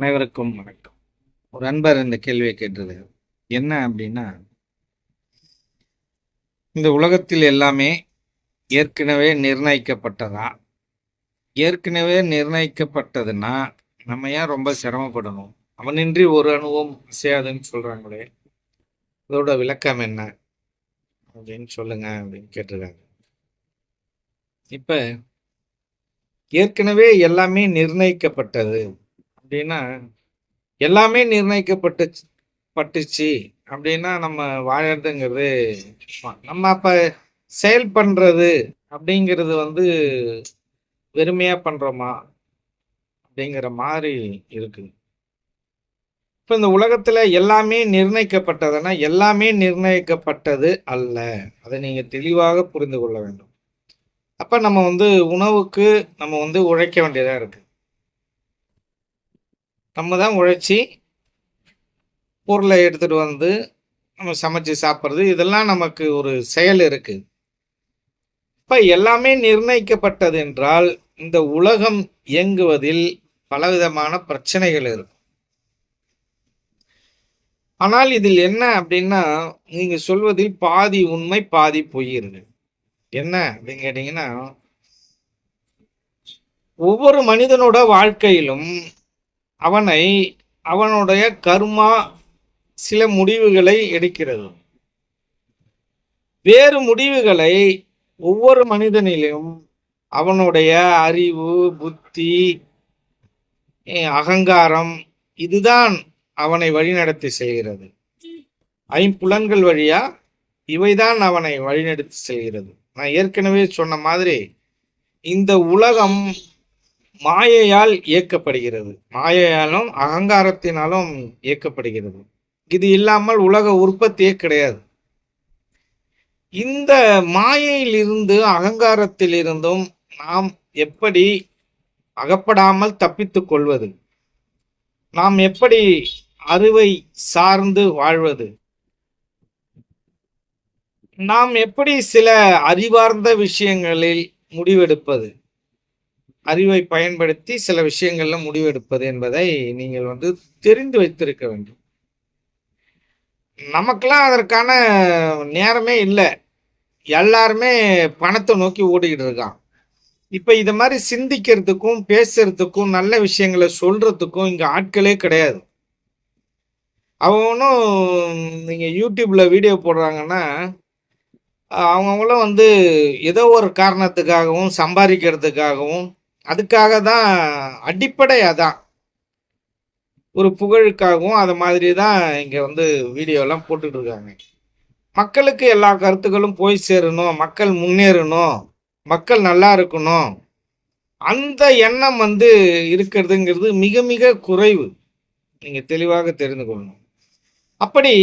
அனைவருக்கும் வணக்கம். ஒரு அன்பர் இந்த கேள்வியை கேட்டது என்ன அப்படின்னா இந்த உலகத்தில் எல்லாமே ஏற்கனவே நிர்ணயிக்கப்பட்டதா? ஏற்கனவே நிர்ணயிக்கப்பட்டதுன்னா நம்ம ஏன் ரொம்ப சிரமப்படணும்? அவனின்றி ஒரு அணுவும் அசையாதுன்னு சொல்கிறாங்களே இதோட விளக்கம் என்ன? அப்படின்னு சொல்லுங்க அப்படின்னு கேட்டிருக்காங்க. இப்போ ஏற்கனவே எல்லாமே நிர்ணயிக்கப்பட்டது. அப்படின்னா எல்லாமே நிர்ணயிக்கப்பட்டு பட்டுச்சு. அப்படின்னா நம்ம வாழறதுங்கிறது நம்ம அப்போ செயல் பண்ணுறது அப்படிங்கிறது வந்து வெறுமையாக பண்ணுறோமா அப்படிங்கிற மாதிரி இருக்குது இப்போ இந்த உலகத்தில் எல்லாமே நிர்ணயிக்கப்பட்டதுன்னா எல்லாமே நிர்ணயிக்கப்பட்டது அல்ல. அதை நீங்கள் தெளிவாக புரிந்து கொள்ள வேண்டும். அப்போ நம்ம வந்து உணவுக்கு நம்ம வந்து உழைக்க வேண்டியதாக இருக்குது நம்ம தான் உழைச்சி பொருளை எடுத்துட்டு வந்து நம்ம சமைச்சு சாப்பிட்றது. இதெல்லாம் நமக்கு ஒரு செயல் இருக்குது இப்போ எல்லாமே நிர்ணயிக்கப்பட்டது என்றால் இந்த உலகம் இயங்குவதில் பலவிதமான பிரச்சனைகள் இருக்கும். ஆனால் இதில் என்ன அப்படின்னா நீங்கள் சொல்வதில் பாதி உண்மை பாதி பொய் இருக்கு. என்ன அப்படின்னு கேட்டிங்கன்னா ஒவ்வொரு மனிதனோட வாழ்க்கையிலும் அவனை அவனுடைய கர்மா சில முடிவுகளை எடுக்கிறது. வேறு முடிவுகளை ஒவ்வொரு மனிதனிலும் அவனுடைய அறிவு புத்தி அகங்காரம் இதுதான் அவனை வழிநடத்தி செல்கிறது. ஐம்புலன்கள் வழியா இவைதான் அவனை வழிநடத்தி செல்கிறது. நான் ஏற்கனவே சொன்ன மாதிரி இந்த உலகம் மாயையால் இயக்கப்படுகிறது. மாயையாலும் அகங்காரத்தினாலும் இயக்கப்படுகிறது. இது இல்லாமல் உலக உற்பத்தியே கிடையாது. இந்த மாயையிலிருந்து அகங்காரத்திலிருந்தும் நாம் எப்படி அகப்படாமல் தப்பித்துக் கொள்வது? நாம் எப்படி அறுவை சார்ந்து வாழ்வது? நாம் எப்படி சில அறிவார்ந்த விஷயங்களில் முடிவெடுப்பது? அறிவை பயன்படுத்தி சில விஷயங்கள்ல முடிவெடுப்பது என்பதை நீங்கள் வந்து தெரிந்து வைத்திருக்க வேண்டும். நமக்கெல்லாம் அதற்கான நேரமே இல்லை. எல்லாருமே பணத்தை நோக்கி ஓடிக்கிட்டு இருக்கான் இப்போ இதை மாதிரி சிந்திக்கிறதுக்கும் பேசுறதுக்கும் நல்ல விஷயங்களை சொல்றதுக்கும் இங்கே ஆட்களே கிடையாது. அவனும் நீங்கள் யூடியூப்பில் வீடியோ போடுறாங்கன்னா அவங்கவுங்களும் வந்து ஏதோ ஒரு காரணத்துக்காகவும் சம்பாதிக்கிறதுக்காகவும் அதுக்காக தான் அடிப்படை அதான். ஒரு புகழுக்காகவும் அது மாதிரி தான் இங்கே வந்து வீடியோலாம் போட்டுட்டு இருக்காங்க. மக்களுக்கு எல்லா கருத்துக்களும் போய் சேரணும் மக்கள் முன்னேறணும் மக்கள் நல்லா இருக்கணும். அந்த எண்ணம் வந்து இருக்கிறதுங்கிறது மிக மிக குறைவு. நீங்கள் தெளிவாக தெரிந்து கொள்ளணும். அப்படி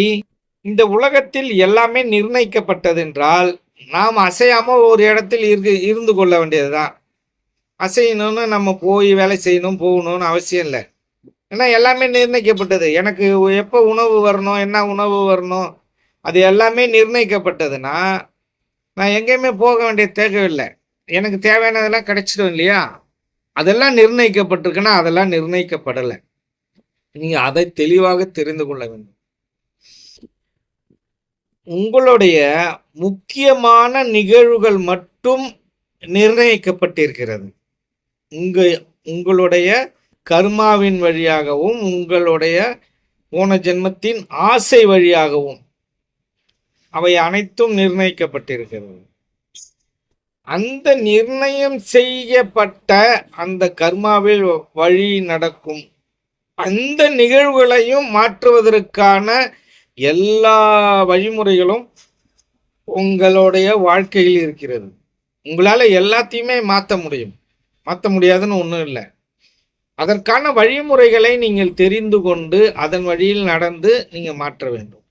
இந்த உலகத்தில் எல்லாமே நிர்ணயிக்கப்பட்டது என்றால் நாம் அசையாமல் ஒரு இடத்தில் இரு இருந்து கொள்ள வேண்டியதுதான். அசையணும்னு நம்ம போய் வேலை செய்யணும் போகணும்னு அவசியம் இல்லை. ஏன்னா எல்லாமே நிர்ணயிக்கப்பட்டது. எனக்கு எப்போ உணவு வரணும் என்ன உணவு வரணும் அது எல்லாமே நிர்ணயிக்கப்பட்டதுன்னா நான் எங்கேயுமே போக வேண்டிய தேவையில்லை எனக்கு தேவையானதெல்லாம் கிடைச்சிடும் இல்லையா? அதெல்லாம் நிர்ணயிக்கப்பட்டிருக்குன்னா அதெல்லாம் நிர்ணயிக்கப்படலை. நீங்கள் அதை தெளிவாக தெரிந்து கொள்ள வேண்டும். உங்களுடைய முக்கியமான நிகழ்வுகள் மட்டும் நிர்ணயிக்கப்பட்டிருக்கிறது. உங்க உங்களுடைய கர்மாவின் வழியாகவும் உங்களுடைய போன ஜென்மத்தின் ஆசை வழியாகவும் அவை அனைத்தும் நிர்ணயிக்கப்பட்டிருக்கிறது. அந்த நிர்ணயம் செய்யப்பட்ட அந்த கர்மாவில் வழி நடக்கும் அந்த நிகழ்வுகளையும் மாற்றுவதற்கான எல்லா வழிமுறைகளும் உங்களுடைய வாழ்க்கையில் இருக்கிறது. உங்களால் எல்லாத்தையுமே மாற்ற முடியும். மாற்ற முடியாதுன்னு ஒன்றும் இல்லை. அதற்கான வழிமுறைகளை நீங்கள் தெரிந்து கொண்டு அதன் வழியில் நடந்து நீங்கள் மாற்ற வேண்டும்.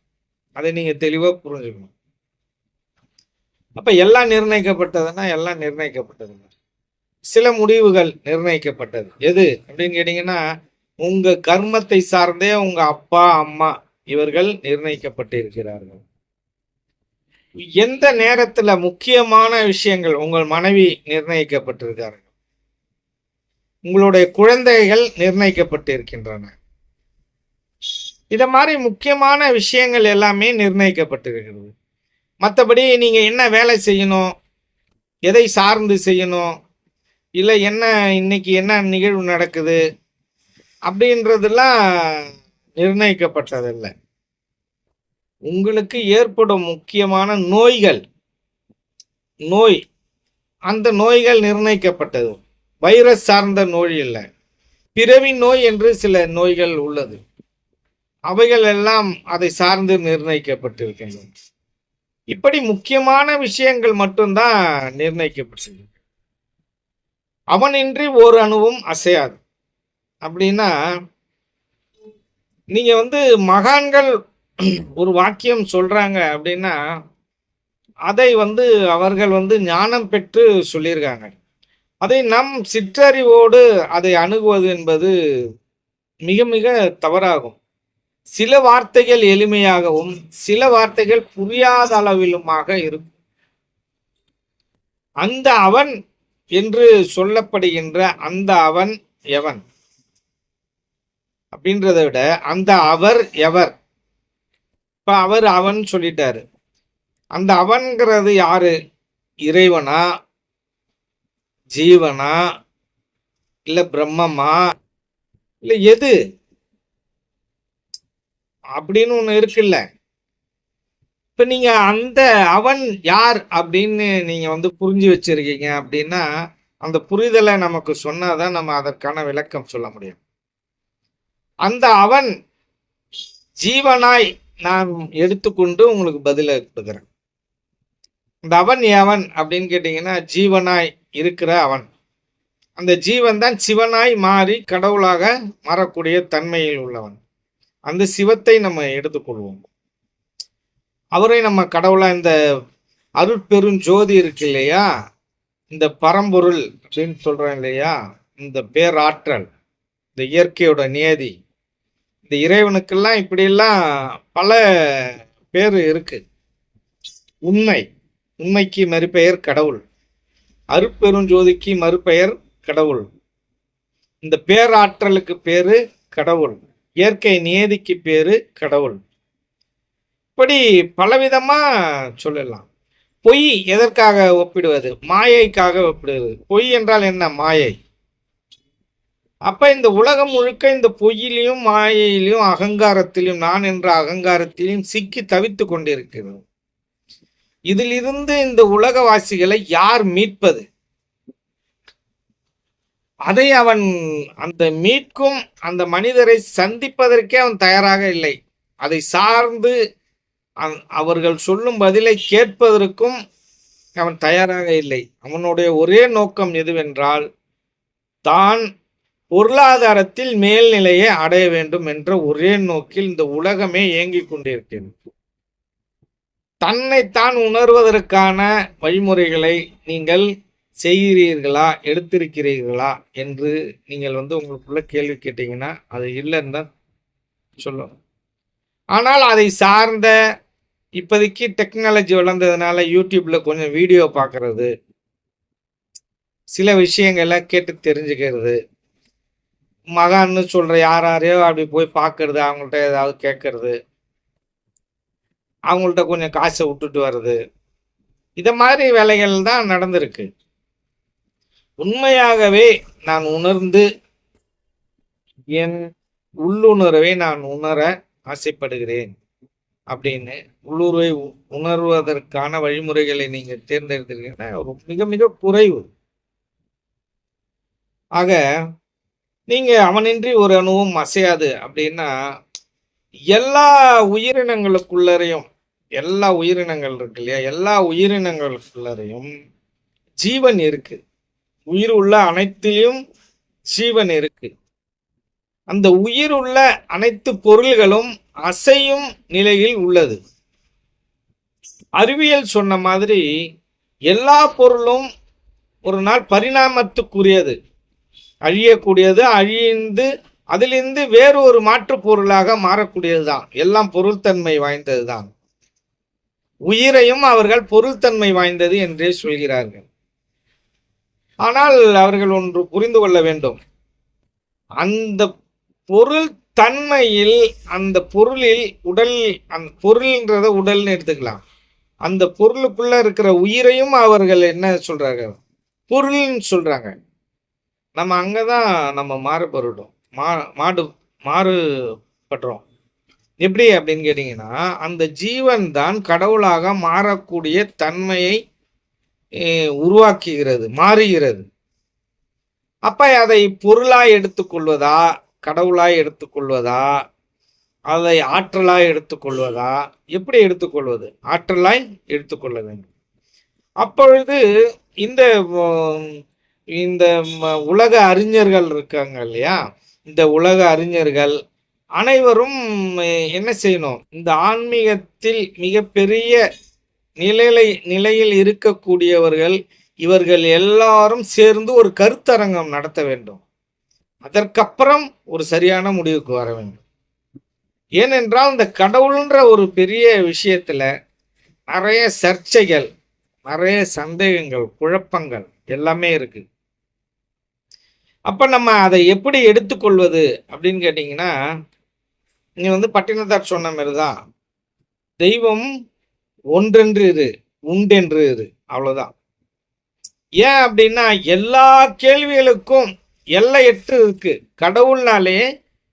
அதை நீங்கள் தெளிவாக புரிஞ்சுக்கணும். அப்போ எல்லாம் நிர்ணயிக்கப்பட்டதுன்னா எல்லாம் நிர்ணயிக்கப்பட்டதுங்க. சில முடிவுகள் நிர்ணயிக்கப்பட்டது. எது அப்படின்னு கேட்டிங்கன்னா உங்கள் கர்மத்தை சார்ந்தே உங்கள் அப்பா அம்மா இவர்கள் நிர்ணயிக்கப்பட்டு இருக்கிறார்கள் எந்த நேரத்துல முக்கியமான விஷயங்கள் உங்கள் மனைவி நிர்ணயிக்கப்பட்டிருக்கார்கள் உங்களுடைய குழந்தைகள் நிர்ணயிக்கப்பட்டிருக்கின்றன. இத மாதிரி முக்கியமான விஷயங்கள் எல்லாமே நிர்ணயிக்கப்பட்டிருக்கிறது. மற்றபடி நீங்க என்ன வேலை செய்யணும் எதை சார்ந்து செய்யணும் இல்லை என்ன இன்னைக்கு என்ன நிகழ்வு நடக்குது அப்படின்றதெல்லாம் நிர்ணயிக்கப்பட்டதில்லை. உங்களுக்கு ஏற்படும் முக்கியமான நோய்கள் நோய் அந்த நோய்கள் நிர்ணயிக்கப்பட்டது. வைரஸ் சார்ந்த நோய் இல்லை. பிறவி நோய் என்று சில நோய்கள் உள்ளது. அவைகள் எல்லாம் அதை சார்ந்து நிர்ணயிக்கப்பட்டிருக்கின்றன. இப்படி முக்கியமான விஷயங்கள் மட்டும்தான் நிர்ணயிக்கப்பட்டது அவனின்றி ஒரு அணுவும் அசையாது. அப்படின்னா நீங்க வந்து மகான்கள் ஒரு வாக்கியம் சொல்றாங்க அப்படின்னா அதை வந்து அவர்கள் வந்து ஞானம் பெற்று சொல்லியிருக்காங்க. அதை நம் சிற்றறிவோடு அதை அணுகுவது என்பது மிக மிக தவறாகும். சில வார்த்தைகள் எளிமையாகவும் சில வார்த்தைகள் புரியாத அளவிலுமாக இருக்கும். அந்த அவன் என்று சொல்லப்படுகின்ற அந்த அவன் எவன்? அப்படின்றத விட அந்த அவர் எவர்? இப்ப அவர் அவன் சொல்லிட்டாரு. அந்த அவன்கிறது யாரு? இறைவனா? ஜீவனா? இல்ல பிரம்மமா? இல்ல எது? அப்படின்னு ஒண்ணு இருக்குல்ல. இப்ப நீங்க அந்த அவன் யார் அப்படின்னு நீங்க வந்து புரிஞ்சு வச்சிருக்கீங்க அப்படின்னா அந்த புரிதலை நமக்கு சொன்னாதான் நம்ம அதற்கான விளக்கம் சொல்ல முடியும். அந்த அவன் ஜீவனாய் நான் எடுத்துக்கொண்டு உங்களுக்கு பதில் கொடுக்குறேன் இந்த அவன் எவன் அப்படின்னு கேட்டிங்கன்னா ஜீவனாய் இருக்கிற அவன். அந்த ஜீவன் தான் சிவனாய் மாறி கடவுளாக மாறக்கூடிய தன்மையில் உள்ளவன். அந்த சிவத்தை நம்ம எடுத்துக்கொள்வோம். அவரை நம்ம கடவுளாக இந்த அருட்பெரும் ஜோதி இருக்கு இல்லையா? இந்த பரம்பொருள் அப்படின்னு சொல்கிறேன் இல்லையா? இந்த பேராற்றல் இந்த இயற்கையோட நியதி. இந்த இறைவனுக்கெல்லாம் இப்படியெல்லாம் பல பேர் இருக்கு. உண்மை. உண்மைக்கு மறுபெயர் கடவுள். அருப்பெருஞ்சோதிக்கு மறுபெயர் கடவுள். இந்த பேராற்றலுக்கு பேரு கடவுள். இயற்கை நியதிக்கு பேரு கடவுள். இப்படி பலவிதமா சொல்லலாம். பொய் எதற்காக ஒப்பிடுவது? மாயைக்காக ஒப்பிடுவது. பொய் என்றால் என்ன? மாயை. அப்ப இந்த உலகம் முழுக்க இந்த பொய்யிலையும் மாயையிலையும் அகங்காரத்திலும் நான் என்ற அகங்காரத்திலையும் சிக்கி தவித்து கொண்டிருக்கிறது. இதிலிருந்து இந்த உலகவாசிகளை யார் மீட்பது? அதை அவன் அந்த மீட்கும் அந்த மனிதரை சந்திப்பதற்கே அவன் தயாராக இல்லை. அதை சார்ந்து அவர்கள் சொல்லும் பதிலை கேட்பதற்கும் அவன் தயாராக இல்லை. அவனுடைய ஒரே நோக்கம் எதுவென்றால் தான் பொருளாதாரத்தில் மேல்நிலையை அடைய வேண்டும் என்ற ஒரே நோக்கில் இந்த உலகமே இயங்கிக் கொண்டிருக்கிறது. தன்னைத்தான் உணர்வதற்கான வழிமுறைகளை நீங்கள் செய்கிறீர்களா எடுத்திருக்கிறீர்களா என்று நீங்கள் வந்து உங்களுக்குள்ள கேள்வி கேட்டீங்கன்னா அது இல்லைன்னு தான் சொல்லணும். ஆனால் அதை சார்ந்த இப்போதைக்கு டெக்னாலஜி வளர்ந்ததுனால யூடியூப்ல கொஞ்சம் வீடியோ பார்க்கறது சில விஷயங்களை கேட்டு தெரிஞ்சுக்கிறது மகான்னு சொல்கிற யார் யாரையோ அப்படி போய் பார்க்கறது அவங்கள்ட்ட ஏதாவது கேட்கறது அவங்கள்ட்ட கொஞ்சம் காசை விட்டுட்டு வர்றது. இதை மாதிரி வேலைகள் தான் நடந்திருக்கு. உண்மையாகவே நான் உணர்ந்து என் உள்ளுணர்வை நான் உணர ஆசைப்படுகிறேன் அப்படின்னு உள்ளுர்வை உணர்வதற்கான வழிமுறைகளை நீங்கள் தேர்ந்தெடுத்திருக்கீங்கன்னா மிக மிக குறைவு. ஆக நீங்க அவனின்றி ஒரு அணுவும் அசையாது அப்படின்னா எல்லா உயிரினங்களுக்குள்ளரையும் எல்லா உயிரினங்கள் இருக்கு இல்லையா? எல்லா உயிரினங்களுக்குள்ளரையும் ஜீவன் இருக்கு. உயிர் உள்ள அனைத்திலும் ஜீவன் இருக்கு. அந்த உயிர் உள்ள அனைத்து பொருள்களும் அசையும் நிலையில் உள்ளது. அறிவியல் சொன்ன மாதிரி எல்லா பொருளும் ஒரு நாள் பரிணாமத்துக்குரியது. அழியக்கூடியது அழிந்து அதிலிருந்து வேறு ஒரு மாற்று பொருளாக மாறக்கூடியதுதான். எல்லாம் பொருள்தன்மை வாய்ந்தது தான் உயிரையும் அவர்கள் பொருள்தன்மை வாய்ந்தது என்றே சொல்கிறார்கள். ஆனால் அவர்கள் ஒன்று புரிந்து கொள்ள வேண்டும். அந்த பொருள் தன்மையில் அந்த பொருளில் உடல் அந்த பொருள்ன்றத உடல்னு எடுத்துக்கலாம். அந்த பொருளுக்குள்ள இருக்கிற உயிரையும் அவர்கள் என்ன சொல்றாங்க? பொருள்னு சொல்றாங்க. நம்ம அங்கதான் நம்ம மாறுபடுறோம். மா மாடு மாறுபடுறோம். எப்படி அப்படின்னு கேட்டிங்கன்னா அந்த ஜீவன் தான் கடவுளாக மாறக்கூடிய தன்மையை உருவாக்குகிறது மாறுகிறது. அப்போ அதை பொருளாக எடுத்துக்கொள்வதா கடவுளாக எடுத்துக்கொள்வதா அதை ஆற்றலாய் எடுத்துக்கொள்வதா எப்படி எடுத்துக்கொள்வது? ஆற்றலாய் எடுத்துக்கொள்ள வேண்டும். அப்பொழுது இந்த இந்த ம- உலக அறிஞர்கள் இருக்காங்க இல்லையா? இந்த உலக அறிஞர்கள் அனைவரும் என்ன செய்யணும்? இந்த ஆன்மீகத்தில் மிகப்பெரிய நிலையில நிலையில் இருக்கக்கூடியவர்கள் இவர்கள் எல்லாரும் சேர்ந்து ஒரு கருத்தரங்கம் நடத்த வேண்டும். அதற்கப்புறம் ஒரு சரியான முடிவுக்கு வர வேண்டும். ஏனென்றால் இந்த கடவுள்ன்ற ஒரு பெரிய விஷயத்தில் நிறைய சர்ச்சைகள் நிறைய சந்தேகங்கள் குழப்பங்கள் எல்லாமே இருக்கு. அப்போ நம்ம அதை எப்படி எடுத்துக்கொள்வது அப்படின்னு கேட்டிங்கன்னா நீ வந்து பட்டினத்தார் சொன்ன மாதிரி தான் தெய்வம் ஒன்றென்று இரு உண்டென்று இரு அவ்வளோதான் ஏன் அப்படின்னா எல்லா கேள்விகளுக்கும் எல்லையற்று இருக்கு. கடவுள்னாலே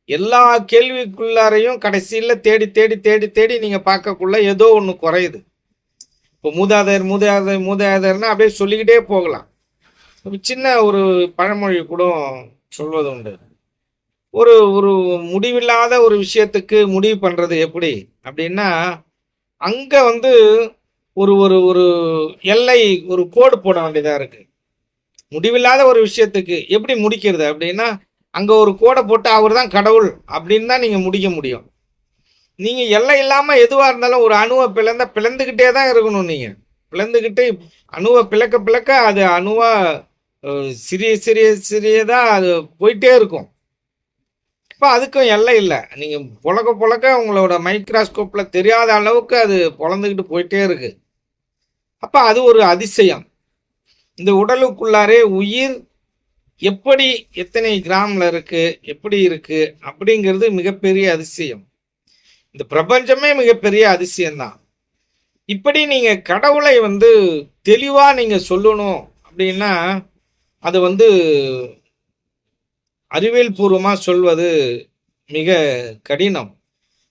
எல்லா கேள்விக்குள்ளாரையும் கடைசியில் தேடி தேடி தேடி தேடி நீங்கள் பார்க்கக்குள்ள ஏதோ ஒன்று குறையுது. இப்போ மூதாதையர் மூதாதையர் மூதாதையர்னா அப்படியே சொல்லிக்கிட்டே போகலாம். ஒரு சின்ன ஒரு பழமொழி கூட சொல்வது உண்டு. ஒரு ஒரு முடிவில்லாத ஒரு விஷயத்துக்கு முடிவு பண்ணுறது எப்படி? அப்படின்னா அங்கே வந்து ஒரு ஒரு ஒரு எல்லை ஒரு கோடு போட வேண்டியதாக இருக்குது முடிவில்லாத ஒரு விஷயத்துக்கு எப்படி முடிக்கிறது? அப்படின்னா அங்கே ஒரு கோடை போட்டு அவர் தான் கடவுள் அப்படின்னு தான் நீங்கள் முடிக்க முடியும். நீங்கள் எல்லை இல்லாமல் எதுவாக இருந்தாலும் ஒரு அணுவை பிளந்தா பிளந்துக்கிட்டே தான் இருக்கணும் நீங்கள் பிளந்துக்கிட்டு அணுவை பிளக்க பிளக்க அது அணுவாக சிறிய சிறிய சிறியதாக அது போயிட்டே இருக்கும். இப்போ அதுக்கும் எல்லை இல்லை. நீங்கள் புழக்க புழக்க உங்களோட மைக்ராஸ்கோப்பில் தெரியாத அளவுக்கு அது பொழந்துக்கிட்டு போயிட்டே இருக்குது அப்போ அது ஒரு அதிசயம். இந்த உடலுக்குள்ளாரே உயிர் எப்படி எத்தனை கிராமில் இருக்குது எப்படி இருக்குது அப்படிங்கிறது மிகப்பெரிய அதிசயம். இந்த பிரபஞ்சமே மிகப்பெரிய அதிசயம்தான். இப்படி நீங்கள் கடவுளை வந்து தெளிவாக நீங்கள் சொல்லணும் அப்படின்னா அது வந்து அறிவியல் பூர்வமாக சொல்வது மிக கடினம்.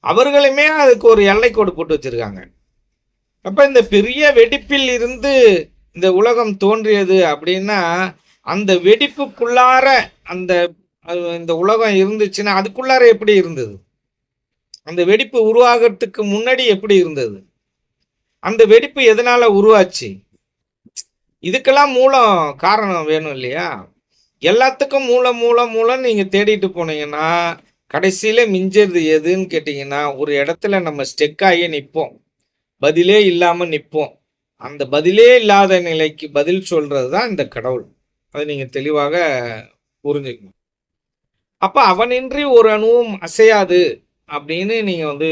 அவர்களுமே அதுக்கு ஒரு எல்லைக்கோடு போட்டு வச்சுருக்காங்க. அப்போ இந்த பெரிய வெடிப்பில் இருந்து இந்த உலகம் தோன்றியது அப்படின்னா அந்த வெடிப்புக்குள்ளார அந்த இந்த உலகம் இருந்துச்சுன்னா அதுக்குள்ளார எப்படி இருந்தது? அந்த வெடிப்பு உருவாகிறதுக்கு முன்னாடி எப்படி இருந்தது? அந்த வெடிப்பு எதனால உருவாச்சு? இதுக்கெல்லாம் மூலம் காரணம் வேணும் இல்லையா? எல்லாத்துக்கும் மூலம் மூலம் மூலம் நீங்கள் தேடிட்டு போனீங்கன்னா கடைசியில் மிஞ்சிறது எதுன்னு கேட்டிங்கன்னா ஒரு இடத்துல நம்ம ஸ்டெக் ஆகி நிற்போம். பதிலே இல்லாமல் நிற்போம். அந்த பதிலே இல்லாத நிலைக்கு பதில் சொல்கிறது தான் இந்த கடவுள். அதை நீங்கள் தெளிவாக புரிஞ்சுக்கணும். அப்போ அவனின்றி ஒரு அணுவும் அசையாது அப்படின்னு நீங்கள் வந்து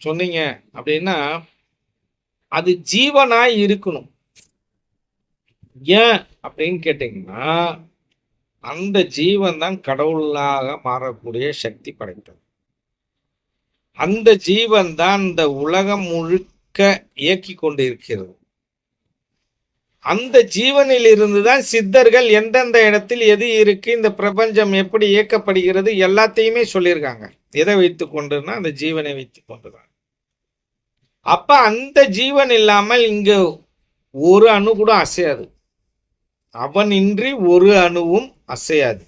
சொன்னீங்க அப்படின்னா அது ஜீவனாய் இருக்கணும். ஏன் அப்படின்னு கேட்டிங்கன்னா அந்த ஜீவன் தான் கடவுளாக மாறக்கூடிய சக்தி படைத்தது. அந்த ஜீவன் தான் இந்த உலகம் முழுக்க இயக்கி கொண்டு இருக்கிறது அந்த ஜீவனில் இருந்து தான் சித்தர்கள் எந்தெந்த இடத்தில் எது இருக்கு இந்த பிரபஞ்சம் எப்படி இயக்கப்படுகிறது எல்லாத்தையுமே சொல்லியிருக்காங்க. எதை வைத்து கொண்டுன்னா அந்த ஜீவனை வைத்து கொண்டுதான். அப்ப அந்த ஜீவன் இல்லாமல் இங்க ஒரு அணு கூட அசையாது. அவனின்றி ஒரு அணுவும் அசையாது.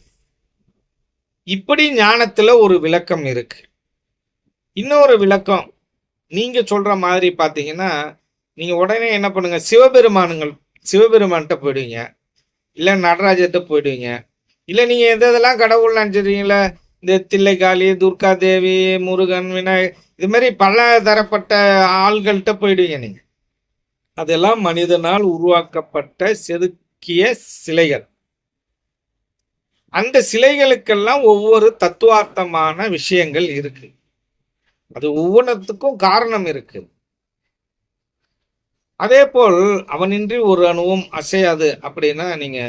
இப்படி ஞானத்தில் ஒரு விளக்கம் இருக்கு. இன்னொரு விளக்கம் நீங்கள் சொல்கிற மாதிரி பார்த்தீங்கன்னா நீங்கள் உடனே என்ன பண்ணுங்கள் சிவபெருமானுங்கள் சிவபெருமான்கிட்ட போயிடுவீங்க. இல்லை நடராஜர்கிட்ட போயிடுவீங்க. இல்லை நீங்கள் எந்த இதெல்லாம் கடவுள் நினச்சிருக்கீங்களே இந்த தில்லைக்காளி துர்கா தேவி முருகன் விநாயகர் இது மாதிரி பல தரப்பட்ட ஆள்கள்கிட்ட போயிடுவீங்க நீங்கள் அதெல்லாம் மனிதனால் உருவாக்கப்பட்ட செதுக்கிய சிலைகள். அந்த சிலைகளுக்கெல்லாம் ஒவ்வொரு தத்துவார்த்தமான விஷயங்கள் இருக்கு. அது ஒவ்வொன்றத்துக்கும் காரணம் இருக்கு. அதே போல் அவனின்றி ஒரு அணுவும் அசையாது அப்படின்னா நீங்க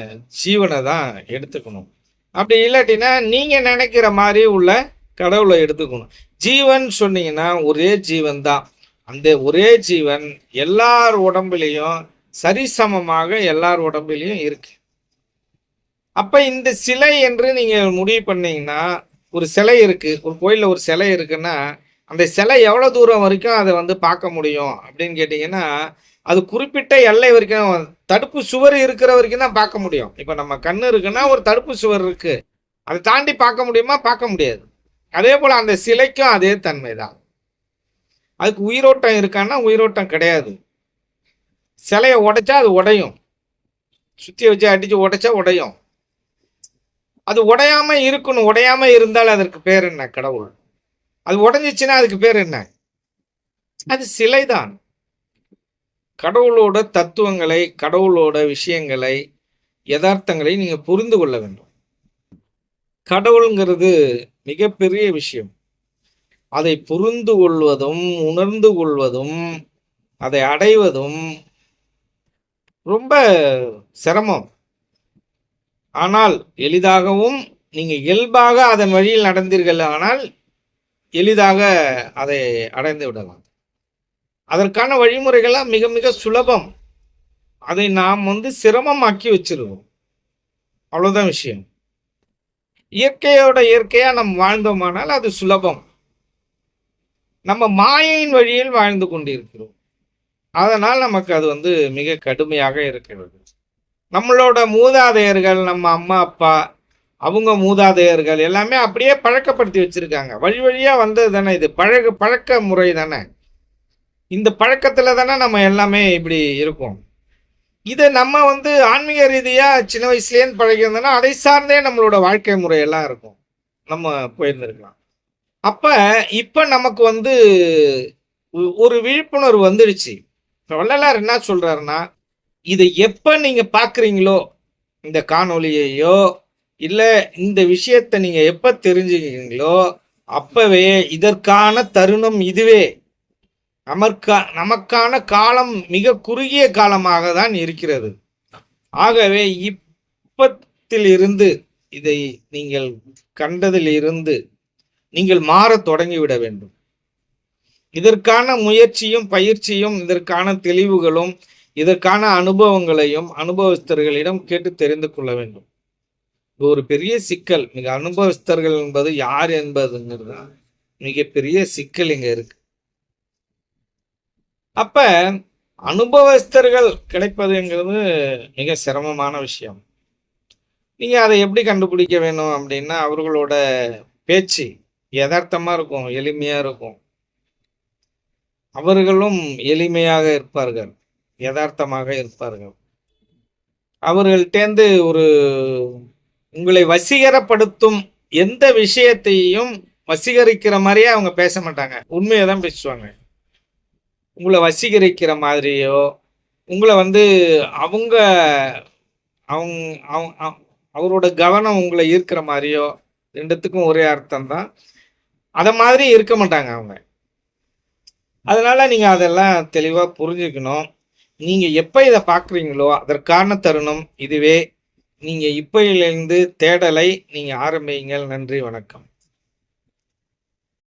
ஜீவனை தான் எடுத்துக்கணும். அப்படி இல்லாட்டினா நீங்க நினைக்கிற மாதிரி உள்ள கடவுளை எடுத்துக்கணும். ஜீவன் சொன்னீங்கன்னா ஒரே ஜீவன் தான். அந்த ஒரே ஜீவன் எல்லார் உடம்புலையும் சரிசமமாக எல்லார் உடம்புலையும் இருக்கு. அப்போ இந்த சிலை என்று நீங்கள் முடிவு பண்ணீங்கன்னா ஒரு சிலை இருக்குது ஒரு கோயிலில் ஒரு சிலை இருக்குன்னா அந்த சிலை எவ்வளோ தூரம் வரைக்கும் அதை வந்து பார்க்க முடியும் அப்படின்னு கேட்டிங்கன்னா அது குறிப்பிட்ட எல்லை வரைக்கும் தடுப்பு சுவர் இருக்கிற வரைக்கும் தான் பார்க்க முடியும். இப்போ நம்ம கண் இருக்குன்னா ஒரு தடுப்பு சுவர் இருக்குது அதை தாண்டி பார்க்க முடியுமா? பார்க்க முடியாது. அதே போல் அந்த சிலைக்கும் அதே தன்மை தான். அதுக்கு உயிரோட்டம் இருக்கான்னா உயிரோட்டம் கிடையாது. சிலையை உடைச்சா அது உடையும். சுற்றி வச்சு அடித்து உடைச்சா உடையும். அது உடையாம இருக்கணும். உடையாம இருந்தால் அதற்கு பேர் என்ன கடவுள்? அது உடைஞ்சிச்சுன்னா அதுக்கு பேர் என்ன? அது சிலைதான். கடவுளோட தத்துவங்களை கடவுளோட விஷயங்களை யதார்த்தங்களை நீங்க புரிந்து கொள்ள வேண்டும். கடவுளுங்கிறது மிகப்பெரிய விஷயம். அதை புரிந்து கொள்வதும் உணர்ந்து கொள்வதும் அதை அடைவதும் ரொம்ப சிரமம். ஆனால் எளிதாகவும் நீங்கள் இயல்பாக அதன் வழியில் நடந்தீர்கள் ஆனால் எளிதாக அதை அடைந்து விடலாம். அதற்கான வழிமுறைகள்லாம் மிக மிக சுலபம். அதை நாம் வந்து சிரமமாக்கி வச்சிருவோம். அவ்வளோதான் விஷயம். இயற்கையோட இயற்கையாக நம் வாழ்ந்தோமானால் அது சுலபம். நம்ம மாயையின் வழியில் வாழ்ந்து கொண்டிருக்கிறோம். அதனால் நமக்கு அது வந்து மிக கடுமையாக இருக்கிறது. நம்மளோட மூதாதையர்கள் நம்ம அம்மா அப்பா அவங்க மூதாதையர்கள் எல்லாமே அப்படியே பழக்கப்படுத்தி வச்சுருக்காங்க. வழி வழியாக வந்தது தானே இது. பழக பழக்க முறை தானே. இந்த பழக்கத்தில் தானே நம்ம எல்லாமே இப்படி இருக்கோம் இதை நம்ம வந்து ஆன்மீக ரீதியாக சின்ன வயசுலேருந்து பழகியிருந்தோம்னா அதை சார்ந்தே நம்மளோட வாழ்க்கை முறையெல்லாம் இருக்கும். நம்ம போயிருந்துருக்கலாம். அப்போ இப்போ நமக்கு வந்து ஒரு விழிப்புணர்வு வந்துடுச்சு. வள்ளலார் என்ன சொல்கிறாருன்னா இதை எப்போ நீங்கள் பார்க்குறீங்களோ இந்த காணொலியையோ இல்லை இந்த விஷயத்தை நீங்கள் எப்போ தெரிஞ்சுக்கிறீங்களோ அப்பவே இதற்கான தருணம் இதுவே. நமக்கா நமக்கான காலம் மிக குறுகிய காலமாக தான் இருக்கிறது. ஆகவே இப்பத்தில் இருந்து இதை நீங்கள் கண்டதிலிருந்து நீங்கள் மாறத் தொடங்கிவிட வேண்டும். இதற்கான முயற்சியும் பயிற்சியும் இதற்கான தெளிவுகளும் இதற்கான அனுபவங்களையும் அனுபவஸ்தர்களிடம் கேட்டு தெரிந்து கொள்ள வேண்டும். இது ஒரு பெரிய சிக்கல். மிக அனுபவஸ்தர்கள் என்பது யார் என்பதுங்கிறது தான். மிகப்பெரிய சிக்கல் இங்க இருக்கு. அப்ப அனுபவஸ்தர்கள் கிடைப்பதுங்கிறது மிக சிரமமான விஷயம். நீங்க அதை எப்படி கண்டுபிடிக்க வேணும் அப்படின்னா அவர்களோட பேச்சு யதார்த்தமா இருக்கும் எளிமையா இருக்கும். அவர்களும் எளிமையாக இருப்பார்கள். யதார்த்தமாக இருப்பார்கள். அவர்கள்ட்டேந்து ஒரு உங்களை வசீகரப்படுத்தும் எந்த விஷயத்தையும் வசீகரிக்கிற மாதிரியே அவங்க பேச மாட்டாங்க. உண்மையை தான் பேசுவாங்க. உங்களை வசீகரிக்கிற மாதிரியோ உங்களை வந்து அவங்க அவங்க அவங்க அவரோட கவனம் உங்களை ஈர்க்கிற மாதிரியோ ரெண்டுத்துக்கும் ஒரே அர்த்தம் தான். அதை மாதிரி இருக்க மாட்டாங்க அவங்க. அதனால நீங்கள் அதெல்லாம் தெளிவாக புரிஞ்சுக்கணும். நீங்க எப்ப இதை பாக்குறீங்களோ அதற்கான தருணம் இதுவே. நீங்க இப்பையிலிருந்து தேடலை நீங்க ஆரம்பிங்கள் நன்றி வணக்கம்.